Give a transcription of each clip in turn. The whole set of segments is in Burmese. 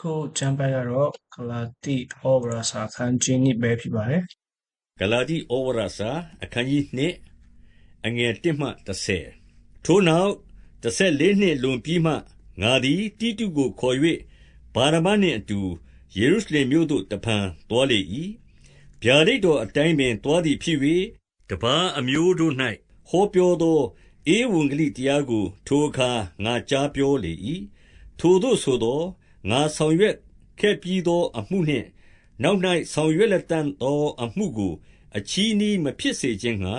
ခုကျမ်းပိုက်ကတော့ဂလာတိဩဝါစာခန်းကြီးနိပဲဖြစ်ပါတယ်ဂလာတိဩဝါဒစာအခန်းကြီး2အငယ်1မှ30ထိုနောက်14နှစ်လွန်ပြီးမှငါသည်တိတုကိုခေါ်၍ဗာရမနှင့်အတူယေရုရှလင်မြို့သို့တဖန်သွားလေ၏ဗျာဒိတ်တော်အတိုင်းပင်သွားသည်ဖြစ်၍တပားအမျိုးတို့၌ဟောပြောသောဧဝံဂလိတရားကို ထိုအခါငါကြားပြောလေ၏ထိုသို့ဆိုသော ငါဆောင်ရွက်ခဲ့ပြီးသောအမှုနှင့် နောက်၌ဆောင်ရွက်လတံ့သောအမှုကို အချည်းနှီးမဖြစ်စေခြင်းငှါ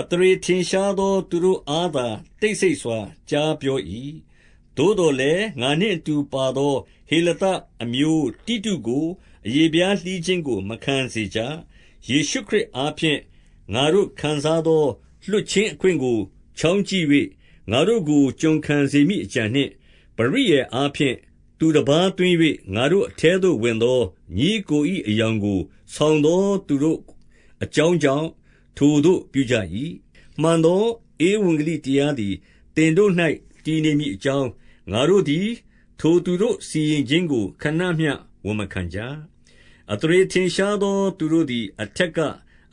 အသရေထင်ရှားသော သူတို့အားသာ တိတ်ဆိတ်စွာ ကြားပြော၏။သို့သော်လည်း ငါနှင့်အတူပါသော ဟေလသအမျိုးတိတုကို အရေဖျားလှီးခြင်းကို မခံစေကြ။ယေရှုခရစ်အားဖြင့် ငါတို့ခံစားသော လွှတ်ခြင်းအခွင့်ကို ချောင်းကြည့်၍ငါတို့ကို ကျွန်ခံစေမည်အကြံနှင့် ပရိယာယ်အားဖြင့် သူတပါးသွင်း၍ငါတို့အထဲသို့ဝင်သော ညီအစ်ကို၏အယောင်ကို ဆောင်သောသူတို့အကြောင်းကြောင့် ထိုသို့ပြုကြ၏။မှန်သော ဧဝံဂေလိတရားသည် သင်တို့၌တည်နေမည်အကြောင်း ငါတို့သည် ထိုသူတို့စီရင်ခြင်းကို ခဏမျှဝန်မခံကြ။အသရေထင်ရှားသောသူတို့သည် အထက်က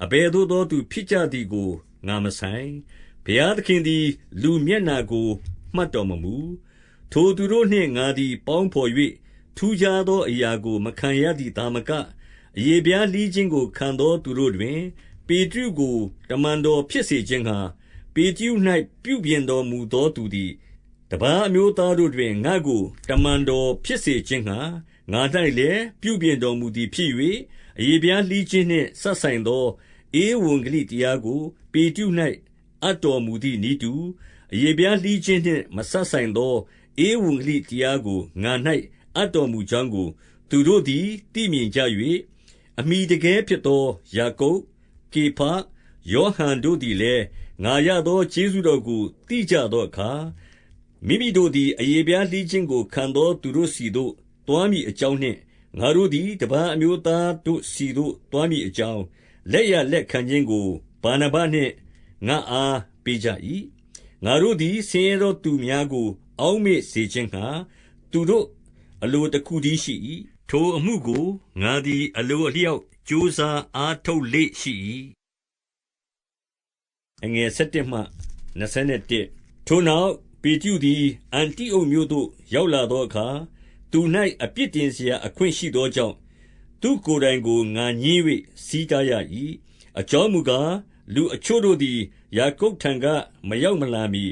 အဘယ်သို့သောသူဖြစ်ကြသည်ကို ငါမဆိုင်။ဘုရားသခင်သည် လူမျက်နှာကို မှတ်တော်မမူ။ ထိုသူတို့နှင့် ငါသည် ပေါင်းဘော်၍ထူးခြားသောအရာကို မခံရသည်သာမက အရေဖျားလှီးခြင်းကို ခံသောသူတို့တွင်၊ပေတရုကို တမန်တော်ဖြစ်စေခြင်းငှါ ပေတရု၌ပြုပြင်တော်မူသောသူသည် တပါးအမျိုးသားတို့တွင် ငါ့ကို တမန်တော်ဖြစ်စေခြင်းငှါ ငါ၌လည်း ပြုပြင်တော်မူသည်ဖြစ်၍၊အရေဖျားလှီးခြင်းနှင့် စပ်ဆိုင်သော ဧဝံဂေလိတရားကို ပေတရု၌အပ်တော်မူသည်နည်းတူ၊အရေဖျားလှီးခြင်းနှင့် မစပ်ဆိုင်သော ဧဝံဂေလိတရားကို ငါ၌အပ်တော်မူကြောင်းကို သူတို့သည် သိမြင်ကြ၍၊အမှီတကဲဖြစ်သော ယာကုပ်၊ကေဖ၊ယောဟန်တို့သည်လည်း ငါရသော ကျေးဇူးတော်ကို သိကြသောအခါ၊မိမိတို့သည် အရေဖျားလှီးခြင်းကို ခံသောသူတို့ဆီသို့ သွားမည်အကြောင်းနှင့် ငါတို့သည် တပါးအမျိုးသားတို့ဆီသို့ သွားမည်အကြောင်း၊လက်ျာလက်ခံခြင်းကို ဗာနဗနှင့် ငါ့အားပေးကြ၏။ငါတို့သည် ဆင်းရဲသောသူများကို အောက်မေ့စေခြင်းငှါ သူတို့အလိုတခုတည်းရှိ၏။ထိုအမှုကို ငါသည် အလိုအလျောက် ကြိုးစားအားထုတ်လေ့ရှိ၏။ထိုနောက် ပေတရုသည် အန္တိအုတ်မြို့သို့ ရောက်လာသောအခါ၊သူ၌အပြစ်တင်စရာအခွင့်ရှိသောကြောင့် သူ့ကိုယ်တိုင်ကို ငါငြင်း၍ဆီးတားရ၏။အကြောင်းမူကား၊လူအချို့တို့သည် ယာကုပ်ထံက မရောက်မလာမှီ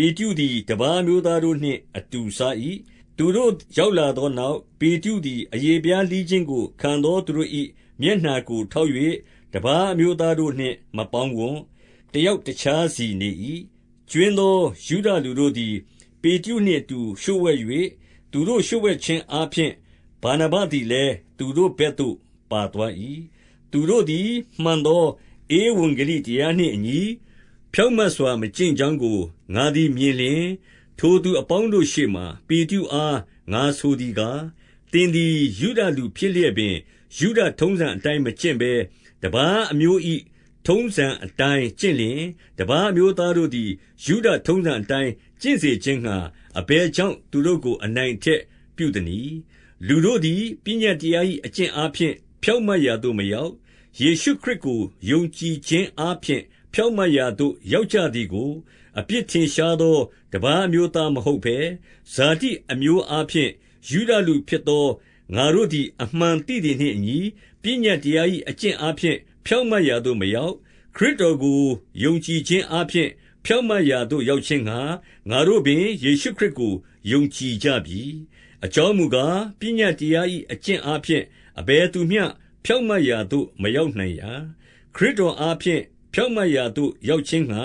ပေတရုသည် တပါးအမျိုးသားတို့နှင့် အတူစား၏။သူတို့ရောက်လာသောနောက်၊ပေတရုသည် အရေဖျားလှီးခြင်းကို ခံသောသူတို့၏မျက်နှာကို ထောက်၍တပါးအမျိုးသားတို့နှင့် မပေါင်းဝံ့။တယောက်တခြားစီနေ၏။ကြွင်းသော ယုဒလူတို့သည် ပေတရုနှင့်အတူ လျှို့ဝှက်၍၊သူတို့လျှို့ဝှက်ခြင်းအားဖြင့် ဗာနဗသည်လည်း သူတို့ဘက်သို့ ပါသွား၏။သူတို့သည် မှန်သော ဧဝံဂေလိတရားနှင့်အညီ ဖြောင့်မတ်စွာ မကျင့်ကြောင်းကို ငါသည်မြင်လျှင်၊ထိုသူအပေါင်းတို့ရှေ့မှာ ပေတရုအား ငါဆိုသည်ကား၊သင်သည် ယုဒလူဖြစ်လျက်ပင် ယုဒထုံးစံအတိုင်း မကျင့်ဘဲ တပါးအမျိုး၏ထုံးစံအတိုင်းကျင့်လျှင်၊တပါးအမျိုးသားတို့သည် ယုဒထုံးစံအတိုင်း ကျင့်စေခြင်းငှါ အဘယ်ကြောင့် သူတို့ကို အနိုင်အထက်ပြုသနည်း။လူတို့သည် ပညတ်တရား၏အကျင့်အားဖြင့် ဖြောင့်မတ်ရာသို့မရောက်၊ယေရှုခရစ်ကို ယုံကြည်ခြင်းအားဖြင့် ဖြောင့်မတ်ရာသို့ ရောက်ကြသည်ကို အပြစ်ထင်ရှားသော တပါးအမျိုးသားမဟုတ်ဘဲ၊ဇာတိအမျိုးအားဖြင့် ယုဒလူဖြစ်သော ငါတို့သည် အမှန်သိသည်နှင့်အညီ ပညတ်တရား၏အကျင့်အားဖြင့် ဖြောင့်မတ်ရာသို့မရောက်၊ခရစ်တော်ကိုယုံကြည်ခြင်းအားဖြင့် ဖြောင့်မတ်ရာသို့ ရောက်ခြင်းငှါ ငါတို့ပင် ယေရှုခရစ်ကို ယုံကြည်ကြပြီ။အကြောင်းမူကား၊ပညတ်တရား၏အကျင့်အားဖြင့် အဘယ်သူမျှ ဖြောင့်မတ်ရာသို့ မရောက်နိုင်ရာ။ခရစ်တော်အားဖြင့် ဖြောင့်မတ်ရာသို့ ရောက်ခြင်းငှါ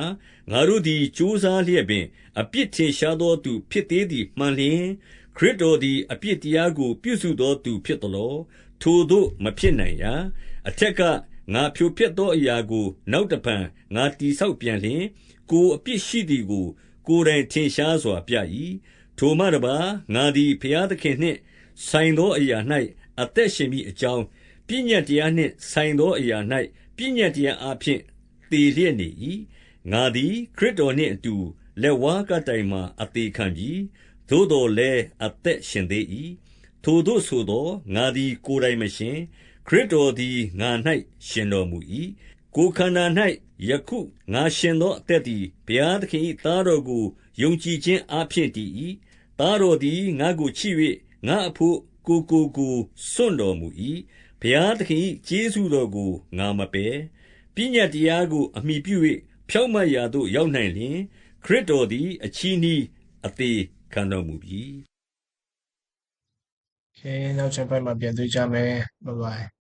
ငါတို့သည် ကြိုးစားလျက်ပင် အပြစ်ထင်ရှားသောသူ ဖြစ်သေးသည်မှန်လျှင်၊ခရစ်တော်သည် အပြစ်တရားကို ပြုစုသောသူဖြစ်သလော။ထိုသို့မဖြစ်နိုင်ရာ။အထက်က ငါဖြိုဖျက်သောအရာကို နောက်တဖန် ငါတည်ဆောက်ပြန်လျှင်၊ကိုယ်အပြစ်ရှိသည်ကို ကိုယ်တိုင်ထင်ရှားစွာပြ၏။ထိုမှတပါးငါသည် ဘုရားသခင်နှင့်ဆိုင်သောအရာ၌အသက်ရှင်မည်အကြောင်း၊ပညတ်တရားနှင့် ဆိုင်သောအရာ၌ပညတ်တရားအားဖြင့် သေလျက်နေ၏။ငါသည် ခရစ်တော်နှင့်အတူ လက်ဝါးကပ်တိုင်မှာ အသေခံပြီ။သို့သော်လည်း အသက်ရှင်သေး၏။ထိုသို့ဆိုသော် ငါသည် ကိုယ်တိုင်မရှင် ခရစ်တော်သည် ငါ၌ရှင်တော်မူ၏ကိုယ်ခန္ဓာ၌ယခုငါရှင်သော အသက်သည် ဘုရားသခင်၏သားတော်ကို ယုံကြည်ခြင်းအဖြစ်တည်၏သားတော်သည် ငါကိုချစ်၍ငါအဖို့ ကိုကိုကိုစွန့်တော်မူ၏ဘုရားသခင်၏ကျေးဇူးတော်ကို ငါမပယ် ပညတ်တရားကို အမှီပြု၍ဖြောင့်မတ်ရာသို့ ရောက်နိုင်လျှင်၊ခရစ်တော်သည် အချည်းနှီး အသေခံတော်မူပြီ။ကဲ နောက်တစ်ချက်အပတ်မှာ ပြန်တွေ့ကြမယ်။ဘိုင်ဘိုင်